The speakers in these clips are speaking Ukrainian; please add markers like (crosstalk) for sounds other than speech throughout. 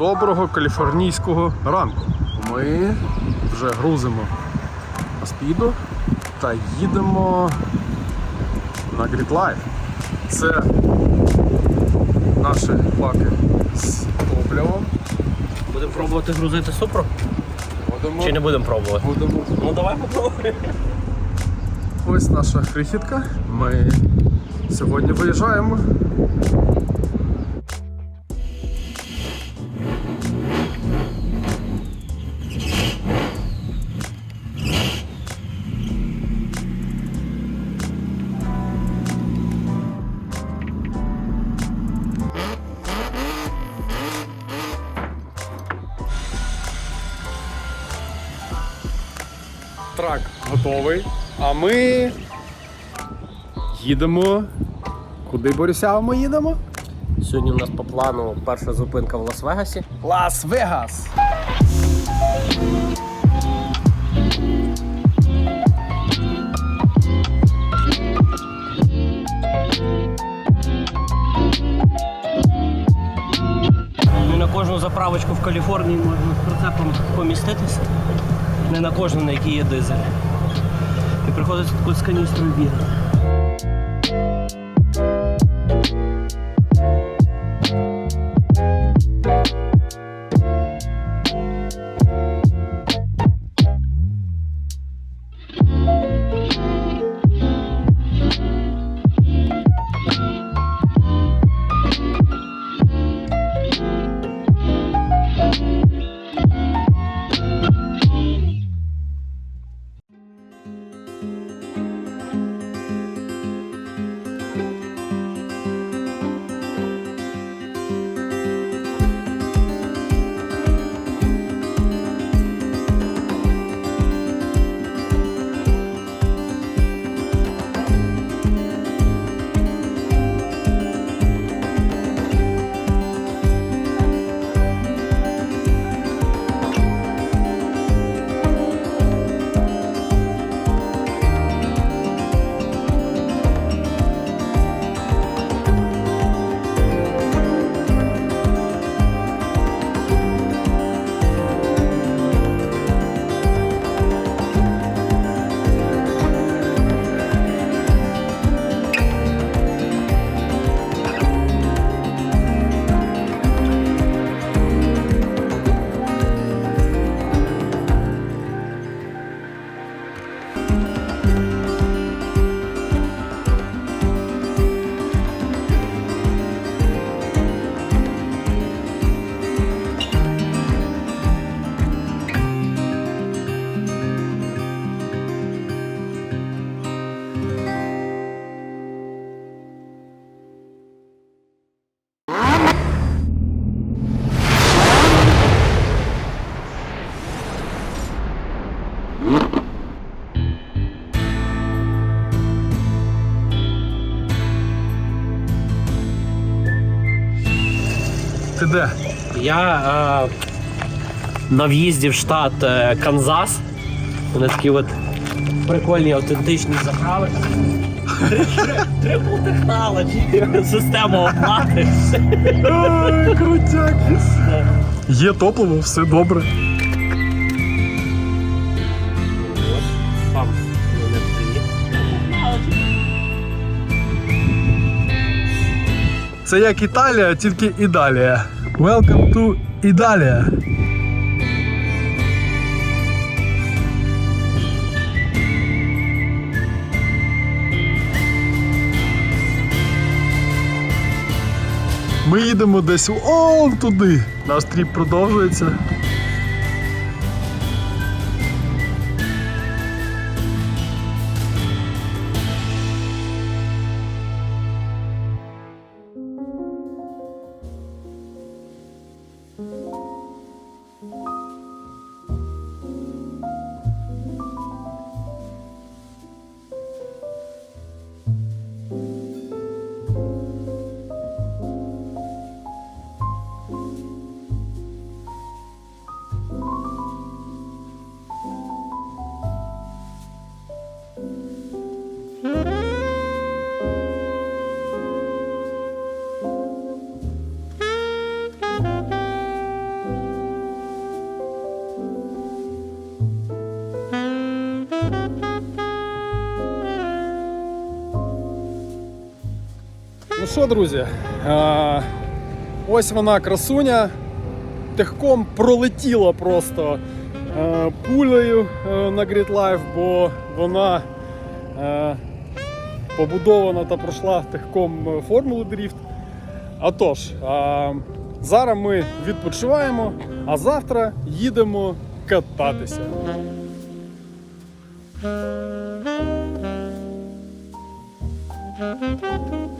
Доброго каліфорнійського ранку. Ми вже грузимо на спіду та їдемо на Grid Це наші баки з топливом. Будемо пробувати грузити супру? Будемо, Чи не будемо пробувати? будемо. Ну давай попробуємо. Ось наша крихітка. Ми сьогодні виїжджаємо. Ми їдемо. Куди Борисява ми їдемо? Сьогодні у нас по плану перша зупинка в Лас-Вегасі. Лас-Вегас. Не на кожну заправочку в Каліфорнії можна з прицепом поміститися. Не на кожну, на якій є дизель. І приходиться тут з каністрою бігати. Ти де? Я е, на в'їзді в штат е, Канзас. Вони такі от прикольні, автентичні заправи. Трипл технологі, система оплати. Ой, крутяк. Є топливо, все добре. Це як Італія, тільки Ідалія. Welcome to Ідалія. Ми їдемо десь он туди. Наш тріп продовжується. Що, друзі? Е, ось вона красуня. Техком пролетіла просто е, пулею е, на Grid Life, бо вона побудована та пройшла техком формулу дріфт. А тож, зараз ми відпочиваємо, а завтра їдемо кататися. зміна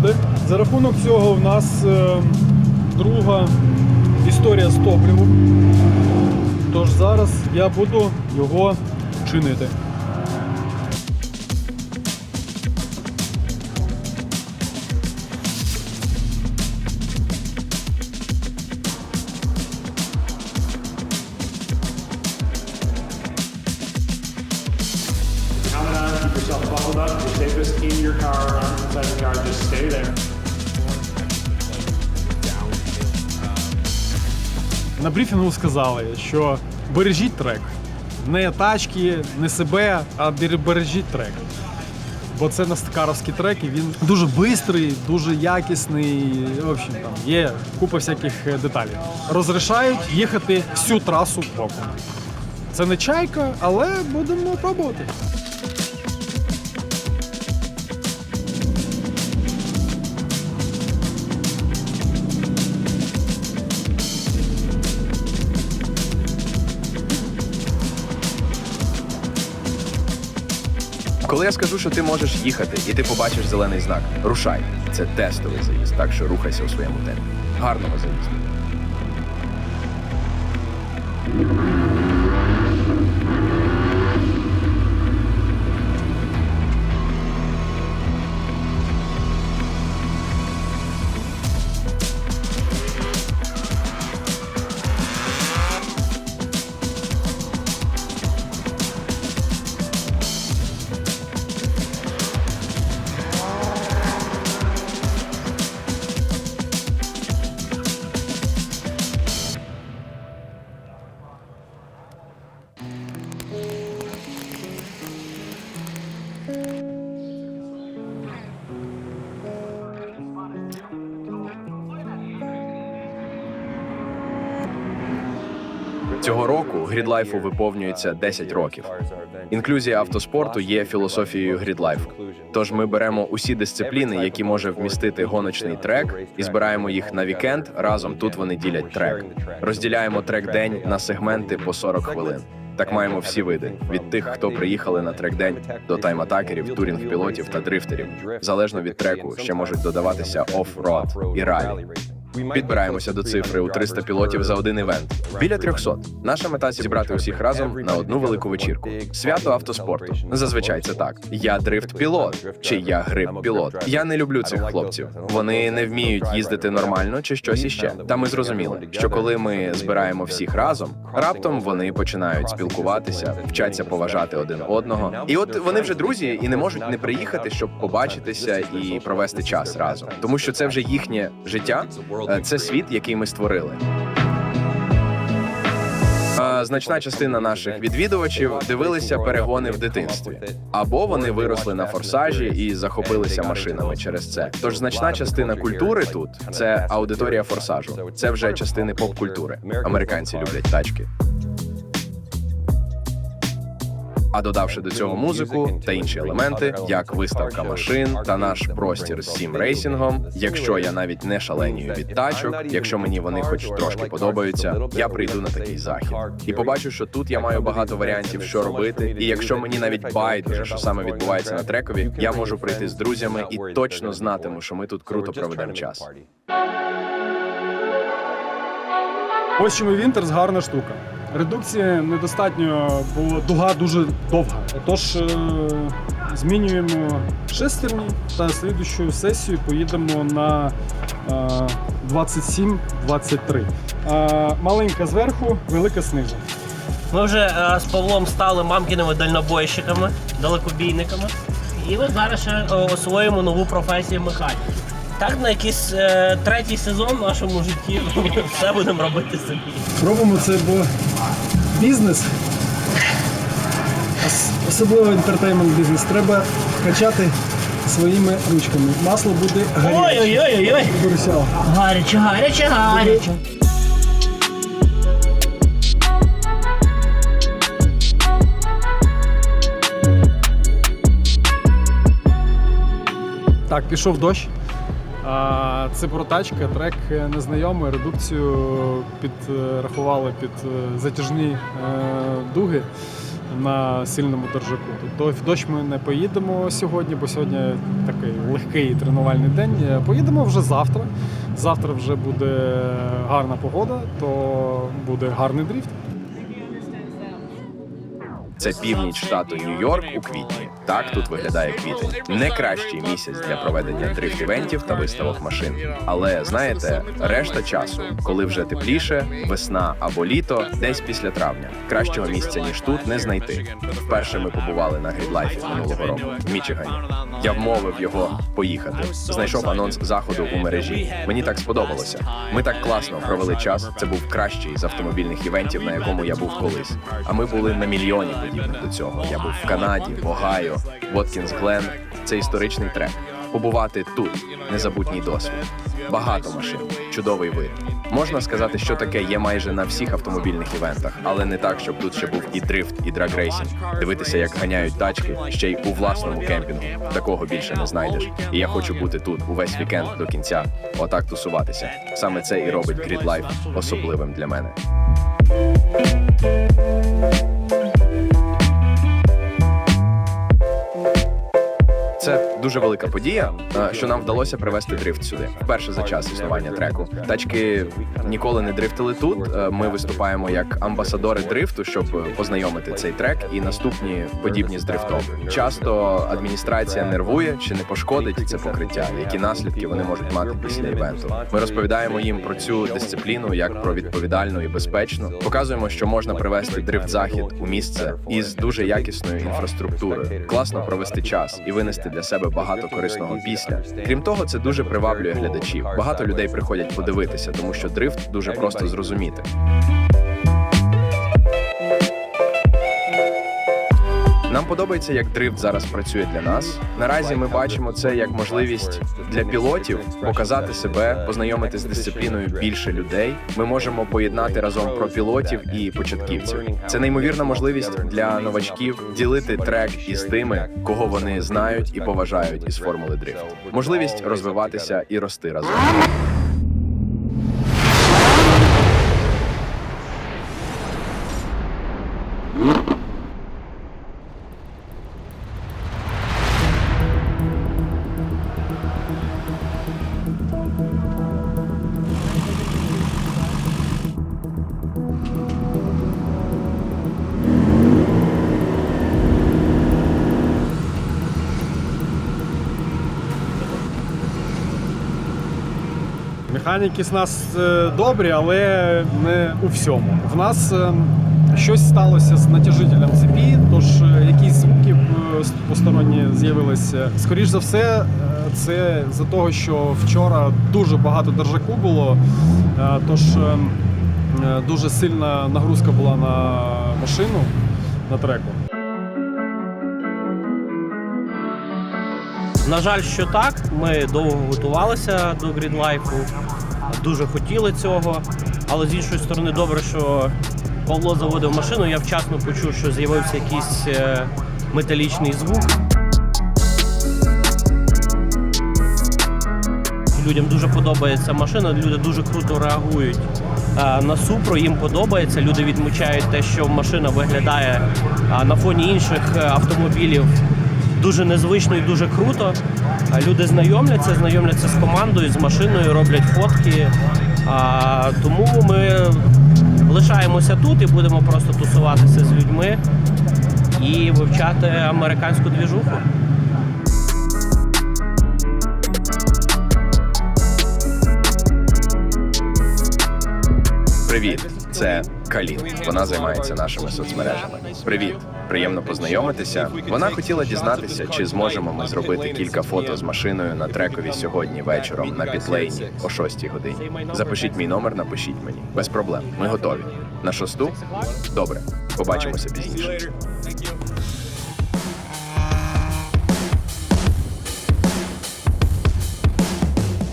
погоди. За рахунок цього в нас е, друга історія з топливом. Тож зараз я буду його чинити. Брифінгу сказали, що бережіть трек. Не тачки, не себе, а бережіть трек. Бо це настакаровський трек, і він дуже швидкий, дуже якісний. В общем, там є купа всяких е, деталей. Розрішають їхати всю трасу боком. Це не чайка, але будемо пробувати. Я скажу, що ти можеш їхати і ти побачиш зелений знак, рушай. Це тестовий заїзд, так що рухайся у своєму темпі. Гарного заїзду. Цього року грідлайфу виповнюється 10 років. Інклюзія автоспорту є філософією грідлайфу. Тож ми беремо усі дисципліни, які може вмістити гоночний трек, і збираємо їх на вікенд. Разом тут вони ділять трек. Розділяємо трек день на сегменти по 40 хвилин. Так маємо всі види від тих, хто приїхали на трек день, до тайм-атакерів, турінг-пілотів та дрифтерів. Залежно від треку, ще можуть додаватися оф-род і ралі. Підбираємося до цифри у 300 пілотів за один івент. Біля 300. Наша мета зібрати усіх разом на одну велику вечірку. Свято автоспорту. Зазвичай це так. Я дрифт-пілот чи я гриб-пілот. Я не люблю цих хлопців. Вони не вміють їздити нормально чи щось іще. Та ми зрозуміли, що коли ми збираємо всіх разом, раптом вони починають спілкуватися, вчаться поважати один одного. І от вони вже друзі і не можуть не приїхати, щоб побачитися і провести час разом, тому що це вже їхнє життя. Е, Це світ, який ми створили. Значна частина наших відвідувачів дивилися перегони в дитинстві, або вони виросли на форсажі і захопилися машинами через це. Тож значна частина культури тут це аудиторія форсажу. Це вже частини поп-культури. Американці люблять тачки. А додавши до цього музику та інші елементи, як виставка машин та наш простір з сім рейсінгом. Якщо я навіть не шаленію від тачок, якщо мені вони хоч трошки подобаються, я прийду на такий захід і побачу, що тут я маю багато варіантів, що робити. І якщо мені навіть байдуже, що саме відбувається на трекові, я можу прийти з друзями і точно знатиму, що ми тут круто проведемо час. Ось чому Вінтерс гарна штука. Редукції недостатньо, бо дуга дуже довга. Тож е, змінюємо шестерні та слідущу сесію поїдемо на е, 27-23. Е, маленька зверху, велика знизу. Ми вже е, з Павлом стали мамкіними дальнобойщиками, далекобійниками. І от зараз ще е, освоїмо нову професію механіки. Так, на якийсь е, третій сезон в нашому житті (laughs) все будемо робити самі. Робимо це, бо бізнес, ос- особливо інтертеймент бізнес, треба качати своїми ручками. Масло буде гаряче. Ой-ой-ой-ой! Борисяо. Гаряче, гаряче, гаряче. Так, пішов дощ. Це протачка, трек незнайомий, редукцію підрахували під е, затяжні е, дуги на сильному держаку. Тобто дощ ми не поїдемо сьогодні, бо сьогодні такий легкий тренувальний день. Е, Поїдемо вже завтра. Завтра вже буде гарна погода, то буде гарний дріфт. Це північ штату Нью-Йорк у квітні. Так тут виглядає квітень. Не кращий місяць для проведення дрифт-івентів та виставок машин. Але знаєте, решта часу, коли вже тепліше, весна або літо, десь після травня. Кращого місця ніж тут не знайти. Вперше ми побували на грідлайфі минулого року в Мічигані. Я вмовив його поїхати. Знайшов анонс заходу у мережі. Мені так сподобалося. Ми так класно провели час. Це був кращий з автомобільних івентів, на якому я був колись. А ми були на мільйоні подібних до цього. Я був в Канаді, в Огайо, Воткінс Глен. Це історичний трек. Побувати тут незабутній досвід. Багато машин, чудовий вид. Можна сказати, що таке є майже на всіх автомобільних івентах, але не так, щоб тут ще був і дрифт, і драгрейсінг. Дивитися, як ганяють тачки, ще й у власному кемпінгу. Такого більше не знайдеш. І я хочу бути тут увесь вікенд до кінця. Отак тусуватися. Саме це і робить Grid Life особливим для мене. Дуже велика подія, е, що нам вдалося привести дрифт сюди. Вперше за час існування треку. Тачки ніколи не дрифтили тут. Е, Ми виступаємо як амбасадори дрифту, щоб познайомити цей трек і наступні подібні з дрифтом. Часто адміністрація нервує чи не пошкодить це покриття, які наслідки вони можуть мати після івенту. Ми розповідаємо їм про цю дисципліну як про відповідальну і безпечну. Показуємо, що можна привести дрифт захід у місце із дуже якісною інфраструктурою. Класно провести час і винести для себе багато корисного після. Крім того, це дуже приваблює глядачів. Багато людей приходять подивитися, тому що дрифт дуже просто зрозуміти. Нам подобається, як дрифт зараз працює для нас. Наразі ми бачимо це як можливість для пілотів показати себе, познайомити з дисципліною більше людей. Ми можемо поєднати разом про пілотів і початківців. Це неймовірна можливість для новачків ділити трек із тими, кого вони знають і поважають із формули дрифт. Можливість розвиватися і рости разом. Механіки з нас е, добрі, але не у всьому. В нас е, щось сталося з натяжителем цепі, тож е, якісь звуки посторонні з'явилися. Скоріш за все, це за того, що вчора дуже багато держаку було, тож дуже сильна нагрузка була на машину на треку. На жаль, що так. Ми довго готувалися до грідлайфу, дуже хотіли цього. Але з іншої сторони, добре, що Павло заводив машину, я вчасно почув, що з'явився якийсь е, металічний звук. Людям дуже подобається машина, люди дуже круто реагують е, на супро. Їм подобається. Люди відмічають те, що машина виглядає е, на фоні інших автомобілів дуже незвично і дуже круто. Люди знайомляться, знайомляться з командою, з машиною, роблять фотки. А, Тому ми лишаємося тут і будемо просто тусуватися з людьми і вивчати американську двіжуху. Привіт, це Калін. Вона займається нашими соцмережами. Привіт, приємно познайомитися. Вона хотіла дізнатися, чи зможемо ми зробити кілька фото з машиною на трекові сьогодні вечором на підлейні о 6 годині. Запишіть мій номер, напишіть мені. Без проблем. Ми готові. На шосту? Добре. Побачимося пізніше.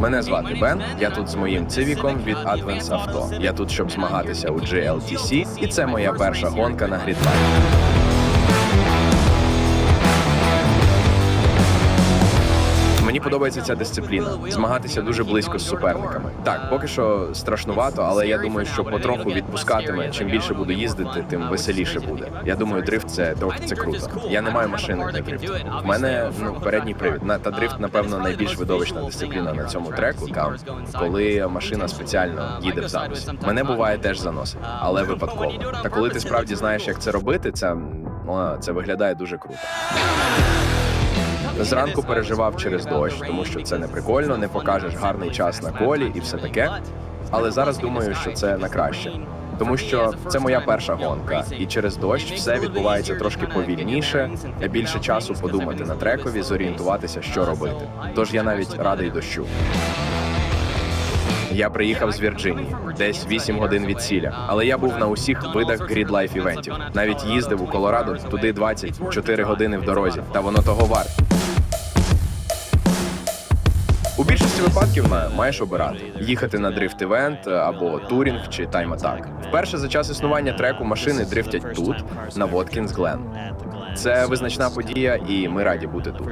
Мене звати Бен. Я тут з моїм цивіком від Advance Auto. Я тут, щоб змагатися у GLTC, і це моя перша гонка на грідлайні. Подобається ця дисципліна. Змагатися дуже близько з суперниками. Так, поки що страшнувато, але я думаю, що потроху відпускатиме. Чим більше буду їздити, тим веселіше буде. Я думаю, дрифт це трохи це круто. Я не маю машини для дрифту. В мене ну передній привід. На та дрифт, напевно, найбільш видовищна дисципліна на цьому треку. Там коли машина спеціально їде в заносі. Мене буває теж заносить, але випадково. Та коли ти справді знаєш, як це робити, це це виглядає дуже круто. Зранку переживав через дощ, тому що це не прикольно, не покажеш гарний час на колі і все таке. Але зараз думаю, що це на краще. Тому що це моя перша гонка, і через дощ все відбувається трошки повільніше, більше часу подумати на трекові, зорієнтуватися, що робити. Тож я навіть радий дощу. Я приїхав з Вірджинії, десь 8 годин від ціля. Але я був на усіх видах Life івентів. Навіть їздив у Колорадо туди 24 години в дорозі, та воно того варте. Більшості випадків маєш обирати їхати на дрифт івент або турінг чи тайм атак. Вперше за час існування треку машини дрифтять тут, на Воткінс Глен. Це визначна подія, і ми раді бути тут.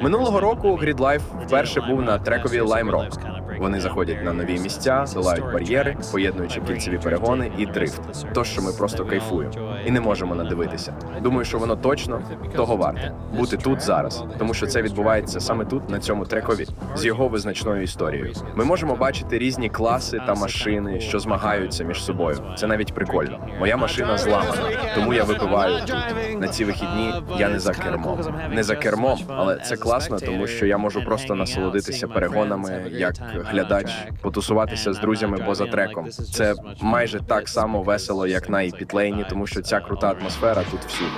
Минулого року Life вперше був на трекові Lime Rock. Вони заходять на нові місця, долають бар'єри, поєднуючи кільцеві перегони і дрифт. То, що ми просто кайфуємо і не можемо надивитися. Думаю, що воно точно того варте бути тут зараз, тому що це відбувається саме тут, на цьому трекові, з його визначною історією. Ми можемо бачити різні класи та машини, що змагаються між собою. Це навіть прикольно. Моя машина зламана, тому я випиваю тут. На ці вихідні я не за кермом. Не за кермом, але це класно, тому що я можу просто насолодитися перегонами як глядач, потусуватися з друзями поза треком. Це майже так само весело, як на іпітлейні, тому що ця крута атмосфера тут всюди.